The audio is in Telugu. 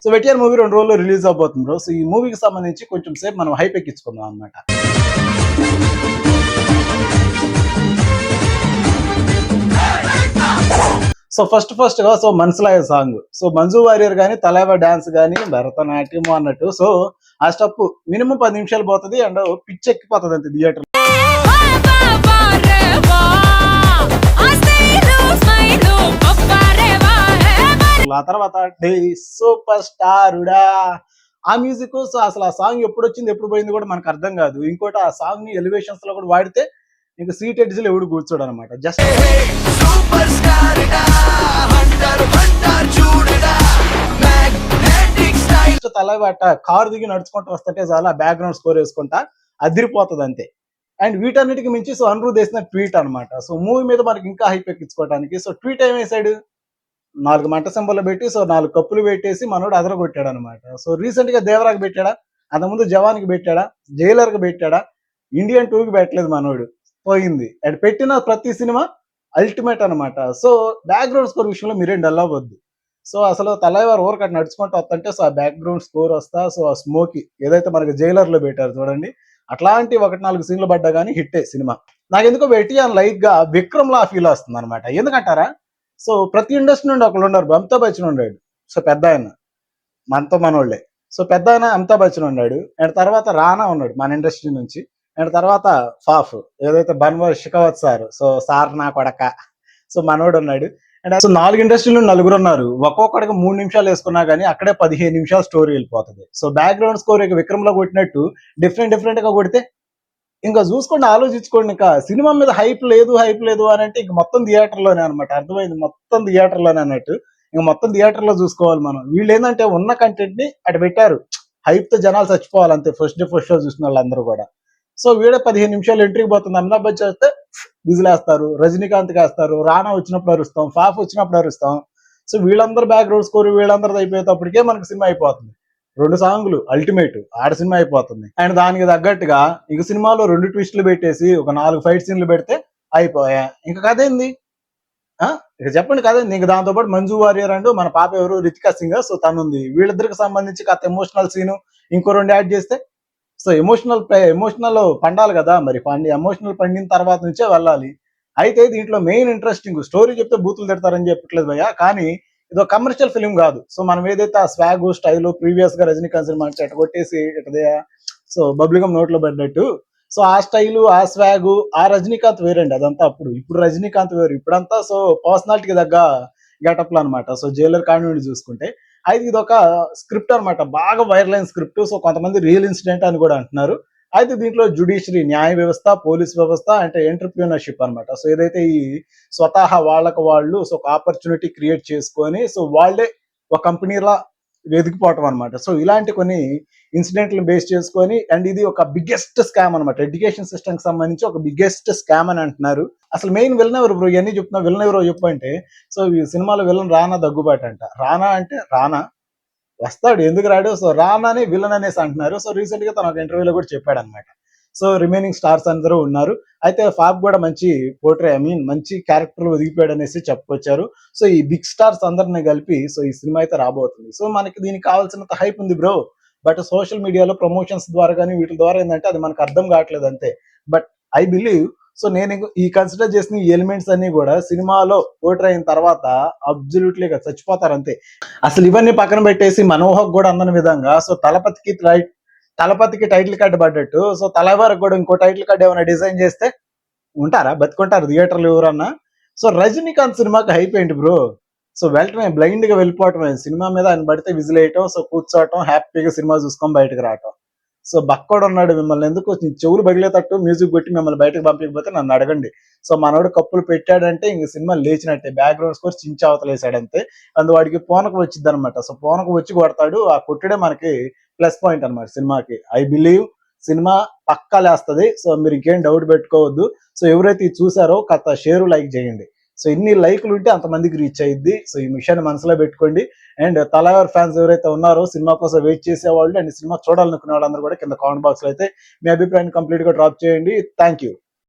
సో వెటిఆర్ మూవీ రెండు రోజుల్లో రిలీజ్ అవబోతుంది బ్రో సో ఈ మూవీకి సంబంధించి కొంచెం సేపు మనం హైప్ ఎక్కించుకుందాం అనమాట సో ఫస్ట్ ఫస్ట్గా సో మనసులాయ సాంగ్ సో మంజు వారియర్ గానీ తలైవ డాన్స్ గానీ భరతనాట్యం అన్నట్టు. సో ఆ స్టప్ మినిమం పది నిమిషాలు పోతుంది అండ్ పిచ్ ఎక్కిపోతుంది అంతే థియేటర్ ఆ తర్వాత సూపర్ స్టారుడా. ఆ మ్యూజిక్ సో అసలు ఆ సాంగ్ ఎప్పుడు వచ్చింది ఎప్పుడు పోయింది కూడా మనకు అర్థం కాదు. ఇంకోటి ఆ సాంగ్ని ఎలివేషన్స్లో కూడా వాడితే ఇంకా సీట్ ఎడ్జ్లో ఎవడు కూర్చోడు అనమాట జస్ట్ సూపర్ స్టార్ తలబట్ట కారు దిగి నడుచుకుంటూ వస్తుంటే చాలా బ్యాక్గ్రౌండ్ స్కోర్ వేసుకుంటా అదిరిపోతుంది అంతే. అండ్ వీటన్నిటికి మించి సో అనురు చేసిన ట్వీట్ అన్నమాట. సో మూవీ మీద మనకి ఇంకా హైప్ ఎక్కించుకోవడానికి సో ట్వీట్ ఏం వేసాడు? నాలుగు మంట సింబల్ పెట్టి సో నాలుగు కప్పులు పెట్టేసి మనోడు అదరగొట్టాడు అనమాట సో రీసెంట్గా దేవరాకు పెట్టాడా? అంతకుముందు జవాన్కి పెట్టాడా? జైలర్కి పెట్టాడా? ఇండియన్ టూ కి పెట్టలేదు మనోడు. పోయింది. అండ్ పెట్టిన ప్రతి సినిమా అల్టిమేట్ అన్నమాట సో బ్యాక్గ్రౌండ్ స్కోర్ విషయంలో మీరేం డల్ అవ్వద్దు. సో అసలు తలైవారు ఊరికి అటు నడుచుకుంటూ వస్తుంటే సో ఆ బ్యాక్గ్రౌండ్ స్కోర్ వస్తా సో ఆ స్మోకి ఏదైతే మనకి జైలర్లో పెట్టారు చూడండి అట్లాంటి ఒకటి నాలుగు సీన్లు పడ్డా కానీ హిట్టే సినిమా. నాకు ఎందుకో వెటియాన్ లైట్గా విక్రమ్ లా ఫీల్ వస్తుంది అనమాట ఎందుకంటారా? సో ప్రతి ఇండస్ట్రీ నుండి ఒకళ్ళు ఉన్నారు. అమితాబ్ బచ్చన్ ఉన్నాడు. సో పెద్ద ఆయన. మనతో మనోళ్ళే. సో పెద్ద ఆయన అమితాబ్ బచ్చన్ ఉన్నాడు. అండ్ తర్వాత రానా ఉన్నాడు మన ఇండస్ట్రీ నుంచి. అండ్ తర్వాత ఫాఫ్. ఏదైతే Bhanwar Shekhawat sir. So sir నా కొడక. సో మనోడు ఉన్నాడు. అండ్ సో నాలుగు ఇండస్ట్రీలు నలుగురు ఉన్నారు. ఒక్కొక్కడికి మూడు నిమిషాలు వేసుకున్నా కానీ అక్కడే పదిహేను నిమిషాలు స్టోరీ వెళ్ళిపోతుంది. సో బ్యాక్గ్రౌండ్ స్కోర్ ఇక విక్రమ్ కొట్టినట్టు డిఫరెంట్ డిఫరెంట్గా కొడితే ఇంకా చూసుకోండి ఆలోచించుకోండి. ఇంకా సినిమా మీద హైప్ లేదు హైప్ లేదు అని అంటే ఇంక మొత్తం థియేటర్లోనే అనమాట అర్థమైంది? మొత్తం థియేటర్లోనే అన్నట్టు. ఇంక మొత్తం థియేటర్లో చూసుకోవాలి మనం. వీళ్ళు ఏంటంటే ఉన్న కంటెంట్ని అటు పెట్టారు. హైప్తో జనాలు చచ్చిపోవాలి అంతే. ఫస్ట్ డే ఫస్ట్ షో చూసిన వాళ్ళందరూ కూడా. సో వీడే పదిహేను నిమిషాలు ఎంట్రీకి పోతుంది. అమితాబ్ బచ్చన్ వస్తే విజిలేస్తారు. రజనీకాంత్ వేస్తారు రానా వచ్చినప్పుడు అరుస్తాం. ఫాఫ్ వచ్చినప్పుడు అరుస్తాం. సో వీళ్ళందరూ బ్యాక్గ్రౌండ్ స్కోర్ వీళ్ళందరూ అయిపోయేటప్పటికే మనకి సినిమా అయిపోతుంది. రెండు సాంగ్లు అల్టిమేట్ ఆడ సినిమా అయిపోతుంది. అండ్ దానికి తగ్గట్టుగా ఇక సినిమాలో రెండు ట్విస్ట్లు పెట్టేసి ఒక నాలుగు ఫైట్ సీన్లు పెడితే అయిపోయా. ఇంకా కథ ఏంది? ఆ? ఇక చెప్పండి కథ ఏంది? ఇంకా దాంతో పాటు మంజు వారియర్ అండ్ మన పాప ఎవరు? రితికా సింగ్ సో తను ఉంది. వీళ్ళిద్దరికి సంబంధించి కథ ఎమోషనల్ సీను ఇంకో రెండు యాడ్ చేస్తే. సో ఎమోషనల్ ఎమోషనల్ పండాలి కదా మరి. పండి ఎమోషనల్ పండిన తర్వాత నుంచే వెళ్ళాలి. అయితే దీంట్లో మెయిన్ ఇంట్రెస్టింగ్ స్టోరీ చెప్తే బూతులు తిడతారని చెప్పట్లేదు భయ్య. కానీ ఇది ఒక కమర్షియల్ ఫిలిం కాదు. సో మనం ఏదైతే ఆ స్వాగ్ స్టైల్ ప్రీవియస్గా రజనీకాంత్ సినిమా చెట్ట కొట్టేసి సో బబ్లిగం నోట్లో పడినట్టు. సో ఆ స్టైల్ ఆ స్వాగ్ ఆ రజనీకాంత్ వేరండి అదంతా అప్పుడు. ఇప్పుడు రజనీకాంత్ వేరు. ఇప్పుడంతా సో పర్సనాలిటీకి తగ్గ గెటప్లు అనమాట సో జైలర్ కాన్వెంట్ చూసుకుంటే. అయితే ఇది ఒక స్క్రిప్ట్ అన్నమాట. బాగా వైర్లైన్ స్క్రిప్ట్ సో కొంతమంది రియల్ ఇన్సిడెంట్ అని కూడా అంటున్నారు. అయితే దీంట్లో జుడిషియరీ న్యాయ వ్యవస్థ పోలీస్ వ్యవస్థ అంటే ఎంటర్ప్రీనర్షిప్ అన్నమాట. సో ఏదైతే ఈ స్వతహా వాళ్ళకు వాళ్ళు సో ఒక ఆపర్చునిటీ క్రియేట్ చేసుకొని సో వాళ్ళే ఒక కంపెనీలా వెతికిపోవటం అనమాట సో ఇలాంటి కొన్ని ఇన్సిడెంట్లు బేస్ చేసుకొని అండ్ ఇది ఒక బిగ్గెస్ట్ స్కామ్ అనమాట ఎడ్యుకేషన్ సిస్టమ్కి సంబంధించి ఒక బిగ్గెస్ట్ స్కామ్ అని అంటున్నారు. అసలు మెయిన్ విలన్ ఎవరు బ్రో? ఇవన్నీ చెప్తున్నా విలన్ ఎవరో చెప్పు అంటే సో ఈ సినిమాలో విలన్ రానా దగ్గుబాటు అంట రానా అంటే రానా. వస్తాడు ఎందుకు రాడు? సో రానాని విలన్ అనేసి అంటున్నారు. సో రీసెంట్గా తన ఒక ఇంటర్వ్యూలో కూడా చెప్పాడు అనమాట సో రిమైనింగ్ స్టార్స్ అందరూ ఉన్నారు. అయితే ఫాబ్ కూడా మంచి పోట్రే ఐ మీన్ మంచి క్యారెక్టర్ ఒదిగిపోయాడు అనేసి చెప్పుకొచ్చారు. సో ఈ బిగ్ స్టార్స్ అందరిని కలిపి సో ఈ సినిమా అయితే రాబోతుంది. సో మనకి దీనికి కావాల్సినంత హైప్ ఉంది బ్రో. బట్ సోషల్ మీడియాలో ప్రమోషన్స్ ద్వారా కానీ వీటి ద్వారా ఏంటంటే అది మనకు అర్థం కావట్లేదు అంతే. బట్ ఐ బిలీవ్ సో నేను ఈ కన్సిడర్ చేసిన ఎలిమెంట్స్ అన్ని కూడా సినిమాలో పోట్రే అయిన తర్వాత అబ్జల్యూట్లీ చచ్చిపోతారు అంతే. అసలు ఇవన్నీ పక్కన పెట్టేసి మనోహక్ కూడా అందని విధంగా సో తలపతికి టై- తలపతికి టైటిల్ కార్డు పడ్డట్టు సో తలవారికి కూడా ఇంకో టైటిల్ కార్డు ఏమైనా డిజైన్ చేస్తే ఉంటారా? బతుకుంటారు థియేటర్లు ఎవరన్నా? సో రజనీకాంత్ సినిమాకి హైప్ ఏంటి బ్రో సో వెళ్ళటమే బ్లైండ్గా వెళ్ళిపోవటమే. సినిమా మీద ఆయన పడితే విజిల్ వేయటం సో కూర్చోవటం హ్యాపీగా సినిమా చూసుకొని బయటకు రావటం. సో బక్కోడు ఉన్నాడు మిమ్మల్ని ఎందుకు? చెవులు బగిలేటట్టు మ్యూజిక్ పెట్టి మిమ్మల్ని బయటకు పంపించకపోతే నన్ను అడగండి. సో మనోడు కప్పులు పెట్టాడంటే ఇంక సినిమా లేచినట్టే. బ్యాక్గ్రౌండ్ స్కోర్ చించి అవతలేసాడు అంతే అందు వాడికి పోనకు వచ్చింది అనమాట సో పోనకు వచ్చి కొడతాడు. ఆ కొట్టుడే మనకి ప్లస్ పాయింట్ అన్నమాట సినిమాకి. ఐ బిలీవ్ సినిమా పక్కా లేస్తుంది. సో మీరు ఇంకేం డౌట్ పెట్టుకోవద్దు. సో ఎవరైతే ఇది చూసారో కథ షేరు లైక్ చేయండి. సో ఇన్ని లైక్లు ఉంటే అంతమందికి రీచ్ అయ్యిద్ది సో ఈ విషయాన్ని మనసులో పెట్టుకోండి. అండ్ తలవార్ ఫ్యాన్స్ ఎవరైతే ఉన్నారో సినిమా కోసం వెయిట్ చేసే వాళ్ళు అండ్ సినిమా చూడాలనుకునే వాళ్ళందరూ కూడా కింద కామెంట్ బాక్స్లో అయితే మీ అభిప్రాయాన్ని కంప్లీట్గా డ్రాప్ చేయండి. Thank you